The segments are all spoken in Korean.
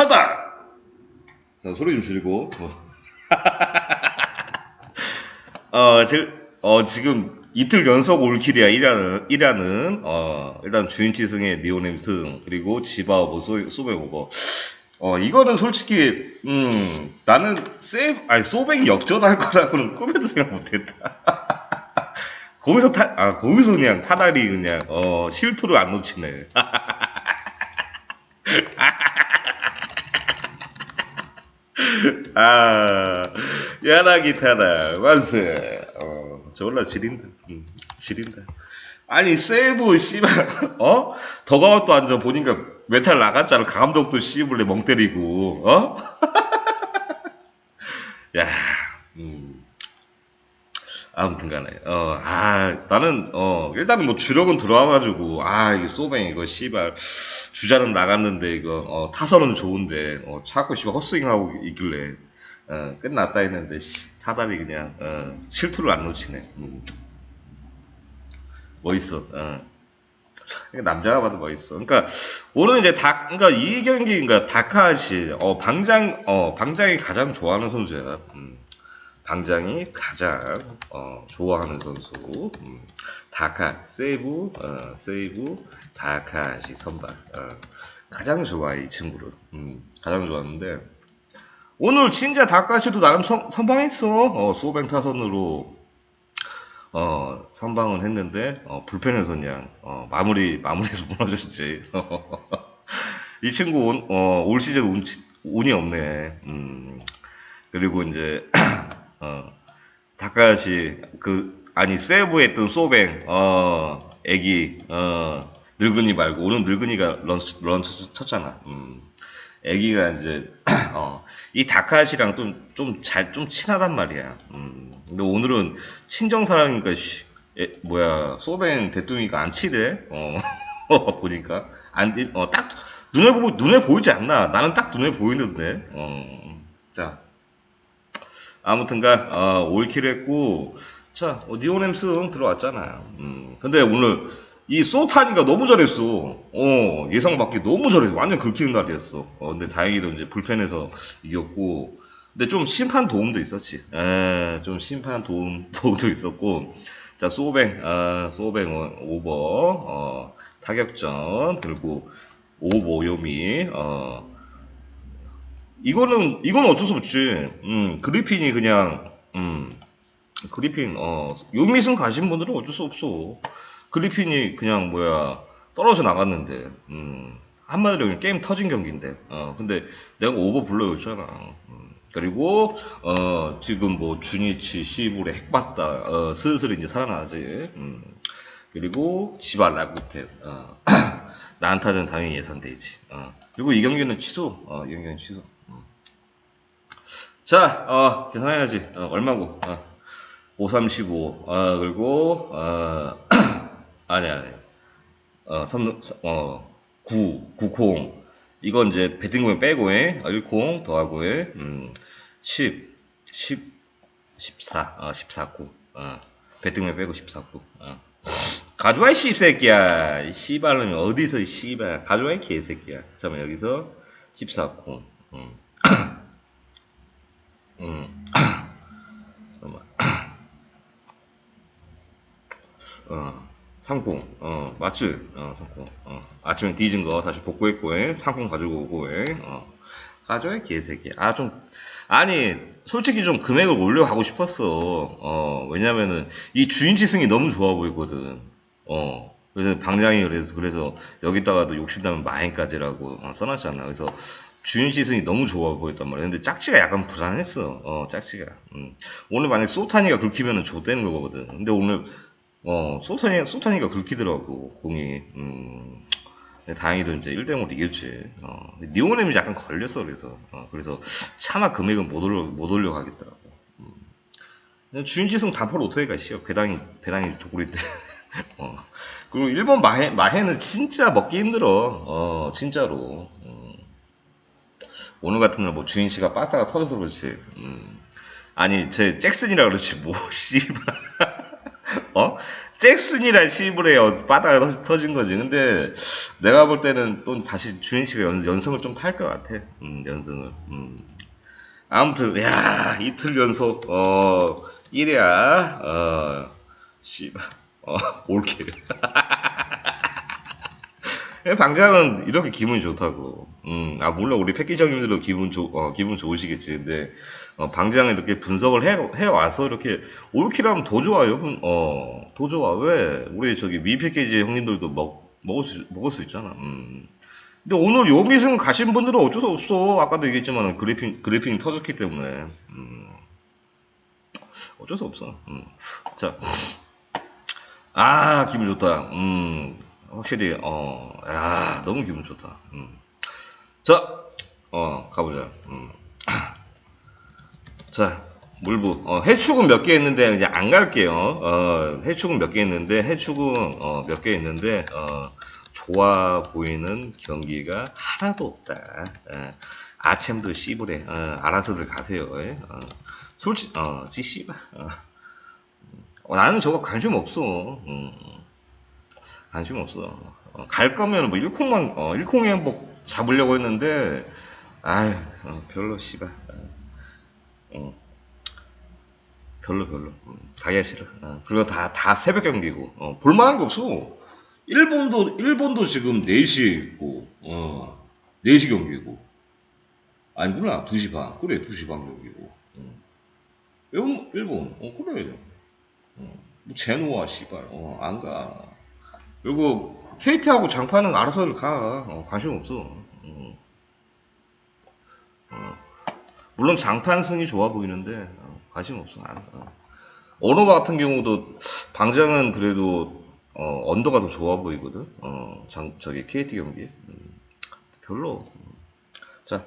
타다! 자, 소리 좀 줄이고. 어, 어, 지, 어, 지금 이틀 연속 올킬이야, 1화는, 1화는, 어, 일단 주인치승의 니오넴승, 그리고 지바오버, 소, 소백오버. 어, 이거는 솔직히, 음, 나는 세, 아니, 소백이 역전할 거라고는 꿈에도 생각 못 했다. 거기서 타, 아, 거기서 그냥 타다리 그냥, 어, 실투를 안 놓치네. 아, 야나기 타다, 만세. 어, 졸라 지린다. 음, 지린다. 아니, 세이브, 씨발, 어? 더가웃도 앉아 보니까 메탈 나갔잖아. 감독도 씨불레 멍 때리고, 어? 야, 음. 아무튼 간에, 어, 아, 나는, 어, 일단은 뭐 주력은 들어와가지고, 아, 이거 소뱅, 이거 씨발, 주자는 나갔는데, 이거, 어, 타선은 좋은데, 어, 자꾸 씨발 헛스윙하고 있길래, 어, 끝났다 했는데, 씨, 타다리 그냥, 어, 실투를 안 놓치네. 음. 멋있어, 어. 남자가 봐도 멋있어. 그러니까 오늘 이제 다 그러니까 이 경기 그러니까 다카시 어 방장 어 방장이 가장 좋아하는 선수야. 음. 방장이 가장 어 좋아하는 선수. 음. 다카 세이브 어 세이브 다카시 선발. 어. 가장 좋아해 이 친구를. 음. 가장 좋아하는데 오늘 진짜 다카시도 나름 선, 선방했어. 어 소뱅 타선으로 어, 선방은 했는데, 어, 불펜에서 그냥, 어, 마무리, 마무리에서 무너졌지. 이 친구, 온, 어, 올 시즌 운, 운이 없네. 음, 그리고 이제, 어, 다카시, 그, 아니, 세부에 했던 소뱅, 어, 애기, 어, 늙은이 말고, 오늘 늙은이가 런치, 런치 쳤잖아. 음. 애기가 이제 어, 이 다카시랑 좀 좀 잘 좀 친하단 말이야. 음. 근데 오늘은 친정 사랑이니까 씨, 에, 뭐야 소뱅 대뚱이가 안 치대. 어 보니까 안어딱 눈에 보고 눈에 보이지 않나? 나는 딱 눈에 보이는데. 어. 자 아무튼간 어, 올킬 했고 자 어, 니오넴스 들어왔잖아. 음. 근데 오늘 이 소타니가 너무 잘했어. 어, 예상 밖에 너무 잘했어. 완전 긁히는 날이었어. 어, 근데 다행히도 이제 불펜에서 이겼고. 근데 좀 심판 도움도 있었지. 에, 좀 심판 도움, 도움도 있었고. 자, 소뱅, 아, 소뱅 어, 오버, 어, 타격전, 그리고 오버 요미, 어, 이거는, 이건 어쩔 수 없지. 음, 그리핀이 그냥, 음, 그리핀, 어, 요미승 가신 분들은 어쩔 수 없어. 그리핀이 그냥 뭐야 떨어져 나갔는데 음, 한마디로 그냥 게임 터진 경기인데 어 근데 내가 오버 불러줬잖아. 음, 그리고 어 지금 뭐 주니치 시불에 핵봤다 어 슬슬 이제 살아나지. 음, 그리고 지발 라구텐 어, 난타전 당연히 예상되지. 어, 그리고 이 경기는 취소. 어, 이 경기는 취소. 음. 자 어, 계산해야지. 어, 얼마고? 어, 535 어, 그리고 어, 아니, 아니. 어, 삼, 어, 9, 9콩. 이건 이제 배팅공에 빼고 에, 1콩 더하고 에, 음, 10, 10, 14, 어, 14구. 어, 배팅공에 빼고 14구. 어. 가져와, 이 씨새끼야. 이 씨발놈이 어디서, 이 씨발. 가져와, 이 개새끼야. 잠깐만, 여기서 14콩. 음. 음. 잠깐만. 어. 상콩, 어, 맞지? 어, 상콩, 어, 아침에 뒤진 거 다시 복구했고, 에? 상콩 가지고 오고, 에? 어, 가져야 개새끼. 아, 좀, 아니, 솔직히 좀 금액을 올려가고 싶었어. 어, 왜냐면은, 이 주인 지승이 너무 좋아 보이거든. 어, 그래서 방장이 그래서, 그래서 여기다가도 욕심나면 마행까지라고 어, 써놨잖아. 그래서 주인지승이 너무 좋아 보였단 말이야. 근데 짝지가 약간 불안했어. 어, 짝지가. 음. 오늘 만약 소타니가 긁히면은 좆되는 거거든. 근데 오늘, 어, 소타니, 소타니가 긁히더라고, 공이. 음. 다행히도 이제 1대0으로 이겼지. 어. 니오넴이 약간 걸렸어, 그래서. 어, 그래서 차마 금액은 못 올려, 못 올려가겠더라고. 음. 주인지승 단포를 어떻게 가, 씨요. 배당이, 배당이 조구리 때. 어. 그리고 일본 마해, 마해는 진짜 먹기 힘들어. 어, 진짜로. 음. 오늘 같은 날 뭐 주인 씨가 빠따가 터져서 그렇지. 음. 아니, 제 잭슨이라 그렇지, 뭐, 씨발. 어? 잭슨이란 시브레 어, 터- 터진 거지. 근데 내가 볼 때는 또 다시 주현 씨가 연, 연승을 좀 탈 것 같아. 음, 연승을. 음. 아무튼 야 이틀 연속 어 1위야. 어 씨발 어 올킬. 예, 방장은 이렇게 기분이 좋다고. 음, 아, 물론 우리 패키지형님들도 기분 좋, 어, 기분 좋으시겠지. 근데, 어, 방장은 이렇게 분석을 해, 해 와서 이렇게 올킬하면 더 좋아요. 분- 어, 더 좋아. 왜? 우리 저기 미 패키지 형님들도 먹, 먹을 수, 먹을 수 있잖아. 음. 근데 오늘 요미승 가신 분들은 어쩔 수 없어. 아까도 얘기했지만 그래핑, 그래핑이 터졌기 때문에. 음. 어쩔 수 없어. 음. 자. 아, 기분 좋다. 음, 확실히, 어, 야, 너무 기분 좋다. 음. 자, 어, 가보자. 음. 자, 물부. 어, 해축은 몇 개 있는데, 이제 안 갈게요. 어, 해축은 몇 개 있는데, 해축은, 어, 몇 개 있는데, 어, 좋아 보이는 경기가 하나도 없다. 예. 아챔도 씨부래. 어, 알아서들 가세요. 예. 어, 솔직, 어, 지 씨발. 어. 어, 나는 저거 관심 없어. 음, 관심 없어. 어, 갈 거면 뭐 일콩만 어, 일콩의 행복 잡으려고 했는데, 아유 어, 별로 씨발. 어, 별로 별로. 음, 가기가 싫어. 어, 그리고 다 다 새벽 경기고 어, 볼만한 게 없어. 일본도 일본도 지금 4시에 있고, 어, 4시 경기고. 아니구나 2시 반. 그래 2시 반 경기고. 음. 일본 일본 어 그래. 뭐 제노아 씨발 어, 안 가. 그리고 KT하고 장판은 알아서 가. 어, 관심 없어. 어. 어. 물론 장판 승이 좋아 보이는데 어, 관심 없어. 안 가. 언어가 같은 경우도 방장은 그래도 어, 언더가 더 좋아 보이거든. 어, 장, 저기 KT 경기. 음, 별로. 자.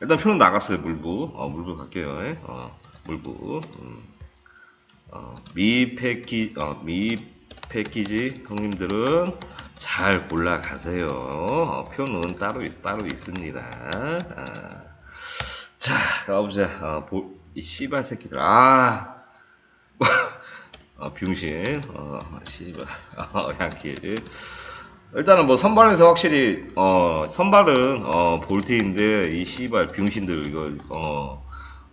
일단 표는 나갔어요, 물부. 어, 물부 갈게요. 예. 어, 물부. 음. 어, 미 패키 어, 미 패키지 형님들은 잘 골라 가세요. 어, 표는 따로 있, 따로 있습니다. 아. 자, 가보자. 어, 보, 이 씨발 새끼들. 아, 어, 병신. 어, 씨발. 어, 양키. 일단은 뭐 선발에서 확실히 어 선발은 어 볼트인데 이 씨발 병신들 이거 어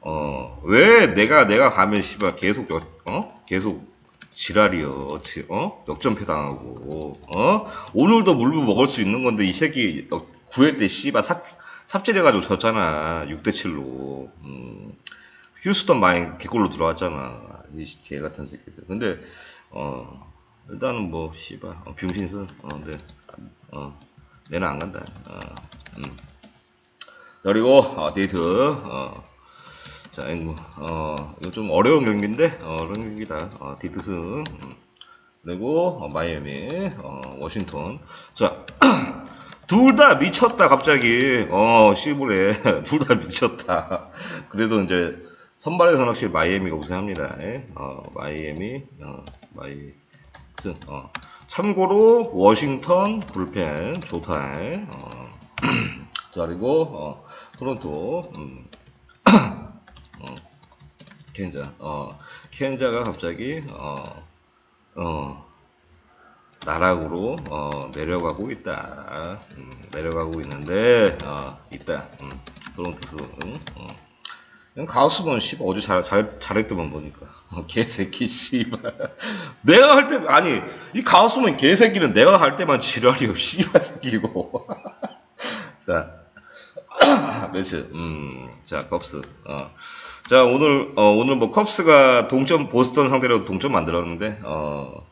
어, 왜 내가, 내가 가면, 씨발, 계속, 역, 어? 계속 지랄이여, 지, 어? 역전패 당하고, 어? 오늘도 물부 먹을 수 있는 건데, 이 새끼, 9회 때, 씨발, 삽, 삽질해가지고 졌잖아. 6대7로. 음, 휴스턴 많이 개골로 들어왔잖아. 이 개 같은 새끼들. 근데, 어, 일단은 뭐, 씨발, 어, 병신은, 어, 근데, 어, 내는 안 간다. 어, 음. 그리고, 어, 데이트, 어, 자, 앵무. 어, 이거 좀 어려운 경기인데, 어, 어려운 경기다. 어, 디트스. 음. 그리고, 어, 마이애미, 어, 워싱턴. 자, 둘 다 미쳤다, 갑자기. 어, 시부레. 둘 다 미쳤다. 그래도 이제, 선발에서는 확실히 마이애미가 우세합니다. 예? 어, 마이애미, 어, 마이스. 어. 참고로, 워싱턴, 불펜, 조탈. 어. 자, 그리고, 어, 토론토, 음. 켄자. 어, 켄자가 갑자기 어, 어, 나락으로 어, 내려가고 있다. 음, 내려가고 있는데 어, 있다. 음, 토론토스. 응? 어. 그냥 가우스만 씨발 어제 잘, 잘 잘했더만 보니까 어, 개새끼 씨발 내가 할 때 아니 이 가우스만 개새끼는 내가 할 때만 지랄이요 씨발 새끼고 자 매치 음 자 컵스. 어. 자 오늘 어, 오늘 뭐 컵스가 동점 보스턴 상대로 동점 만들었는데 어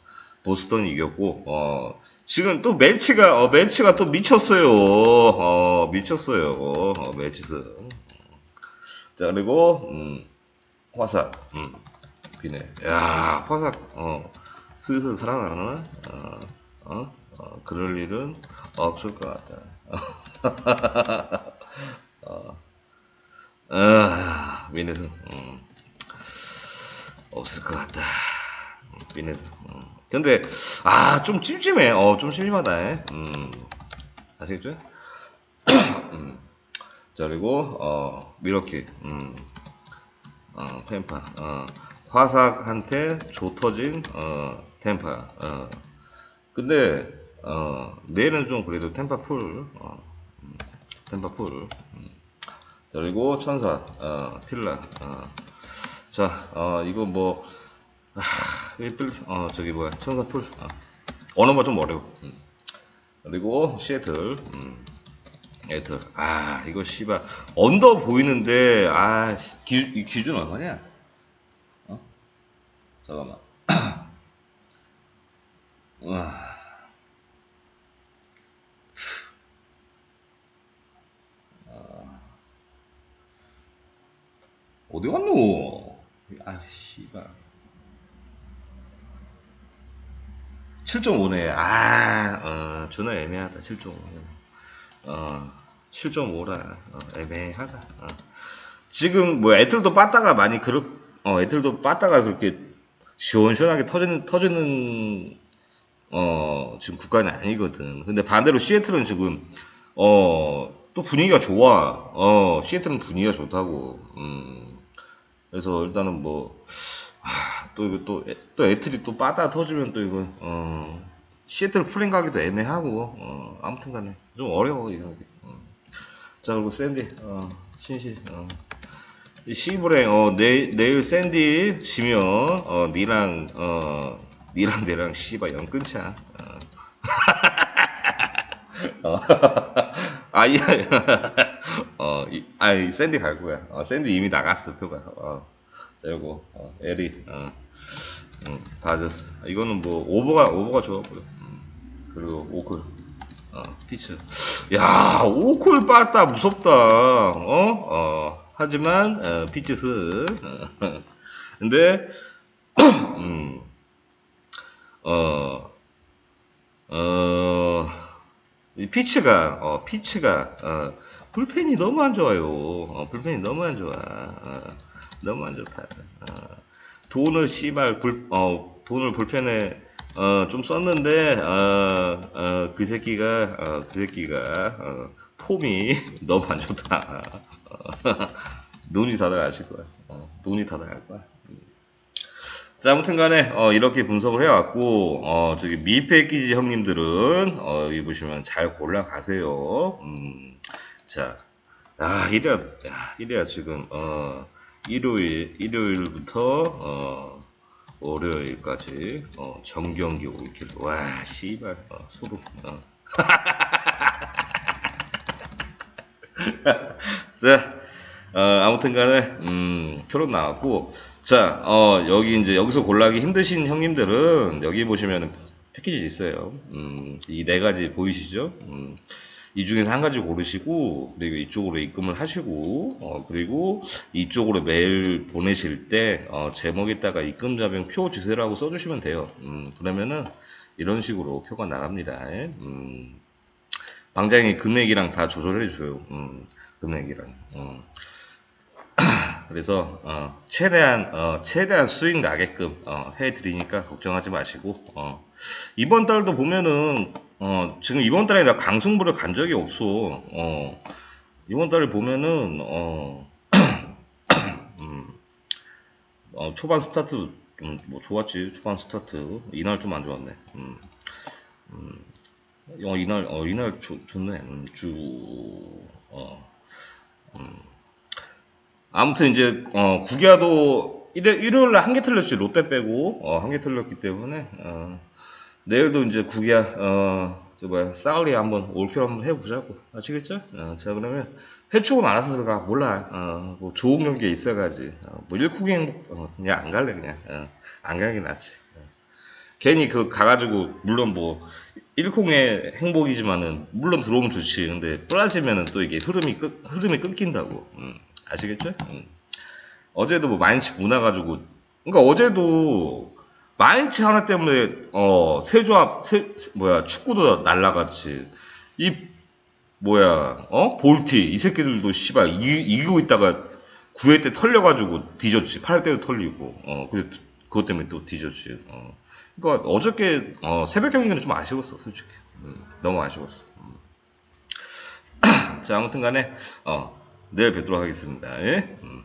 보스턴이 이겼고 어 지금 또 매치가 어 매치가 또 미쳤어요. 어 미쳤어요. 어 매치스. 자 그리고 음 화삭 음 비네. 야 화삭 어 슬슬 살아나나? 어, 어? 어 그럴 일은 없을 것 같다 아, 미네스, 음, 없을 것 같다. 음, 미네스. 음. 근데, 아, 좀 찜찜해. 어, 좀 찜찜하다. 음, 아시겠죠? 음. 자, 그리고, 어, 미러키, 음, 어, 템파, 어, 화삭한테 조 터진 어 템파 어 근데 어 내일은 좀 그래도 템파 풀 어, 음, 템파 풀 음. 그리고 천사 어 필라 어. 자, 어, 이거 뭐, 아, 일들, 어, 저기 뭐야, 천사풀, 어. 언어가 좀 어려워. 음. 그리고 시애틀, 음. 애틀, 아, 이거 씨발, 언더 보이는데, 아, 씨, 기, 이 기준 얼마냐? 어? 잠깐만. 와. 어디 갔노? 아, 씨발. 7.5네. 아, 어, 존나 애매하다. 7.5. 어, 7.5라. 어, 애매하다. 어. 지금 뭐 애틀도 빠따가 많이 그렇, 어, 애틀도 빠따가 그렇게 시원시원하게 터지는, 터지는, 어, 지금 국가는 아니거든. 근데 반대로 시애틀은 지금, 어, 또 분위기가 좋아. 어, 시애틀은 분위기가 좋다고. 음. 그래서 일단은 뭐, 아, 또 이거 또, 애- 또 애틀이 또 빠다 터지면 또 이거, 어, 시애틀 플랜 가기도 애매하고, 어, 아무튼 간에. 좀 어려워, 이런 게. 어. 자, 그리고 샌디, 어, 신시, 어. 이 시브레, 어, 내, 내일 샌디 지면, 어, 니랑, 어, 니랑 내랑 씨발 연 끊자. 어. 어. 아, 이, 어, 이, 아, 이 샌디 갈 거야. 어, 샌디 이미 나갔어, 표가. 어. 그리고, 어, 에리, 어, 음, 다 졌어. 이거는 뭐, 오버가, 오버가 보여. 음. 그리고 오클, 어, 피츠. 야, 오클 빠따 무섭다. 어? 어. 하지만, 어, 피츠스. 어. 근데, 음, 어, 어, 이 피치가, 어, 피치가, 어, 불펜이 너무 안 좋아요. 어, 불펜이 너무 안 좋아. 어, 너무 안 좋다. 어, 돈을 씨발 불, 어, 돈을 불펜에, 어, 좀 썼는데, 어, 어, 그 새끼가, 어, 그 새끼가, 어, 폼이 너무 안 좋다. 어, 눈이 다들 아실 거야. 어, 눈이 다들 알 거야. 자, 아무튼 간에, 어, 이렇게 분석을 해왔고, 어, 저기, 미패키지 형님들은, 어, 여기 보시면 잘 골라가세요. 음, 자, 아, 이래야, 야, 이래야 지금, 어, 일요일, 일요일부터, 어, 월요일까지, 어, 정경기 올길. 와, 씨발, 어, 소름, 어. 자, 어, 아무튼 간에, 음, 표론 나왔고, 자, 어, 여기 이제 여기서 골라기 힘드신 형님들은 여기 보시면 패키지 있어요. 음, 이 네 가지 보이시죠? 음, 이 중에서 한 가지 고르시고, 그리고 이쪽으로 입금을 하시고, 어, 그리고 이쪽으로 메일 보내실 때, 어, 제목에다가 입금자병 표 주세요라고 써주시면 돼요. 음, 그러면은 이런 식으로 표가 나갑니다. 음, 방장이 금액이랑 다 조절해 줘요. 음, 금액이랑. 음. 그래서 어, 최대한 어, 최대한 수익 나게끔 어, 해드리니까 걱정하지 마시고 어, 이번 달도 보면은 어, 지금 이번 달에 나 강승부를 간 적이 없어. 어, 이번 달에 보면은 어, 음, 어, 초반 스타트 음, 뭐 좋았지 초반 스타트 이날 좀 안 좋았네. 음, 음, 어, 이날 어, 이날 좋, 좋네. 음, 주 어, 아무튼 이제 어 구기아도 일요, 일요일 날 한 개 틀렸지 롯데 빼고 어, 한 개 틀렸기 때문에 어, 내일도 이제 구기아 어저 뭐야 싸울리 한번 올킬 한번 해보자고 아시겠죠? 어, 자 그러면 해축은 알아서 가 몰라 어 뭐 좋은 경기에 있어 가지 어, 뭐 일쿠기 행복 어, 그냥 안 갈래 그냥 어, 안 가는 게 낫지 어. 괜히 그 가가지고 물론 뭐 1콩의 행복이지만은 물론 들어오면 좋지 근데 뿌라지면은 또 이게 흐름이 끊 흐름이 끊긴다고 음, 아시겠죠? 음. 어제도 뭐 마인츠 무나가지고 그러니까 어제도 마인츠 하나 때문에 어 세조합 세 뭐야 축구도 날라갔지. 이 뭐야 어? 볼티. 이 새끼들도 씨발 이, 이기고 있다가 9회 때 털려가지고 뒤졌지. 8회 때도 털리고. 어 그래서 그것 때문에 또 뒤졌지. 어. 그러니까 어저께 어 새벽 경기는 좀 아쉬웠어 솔직히. 음, 너무 아쉬웠어. 음. 자 아무튼간에 어 내일 뵙도록 하겠습니다. 예? 음.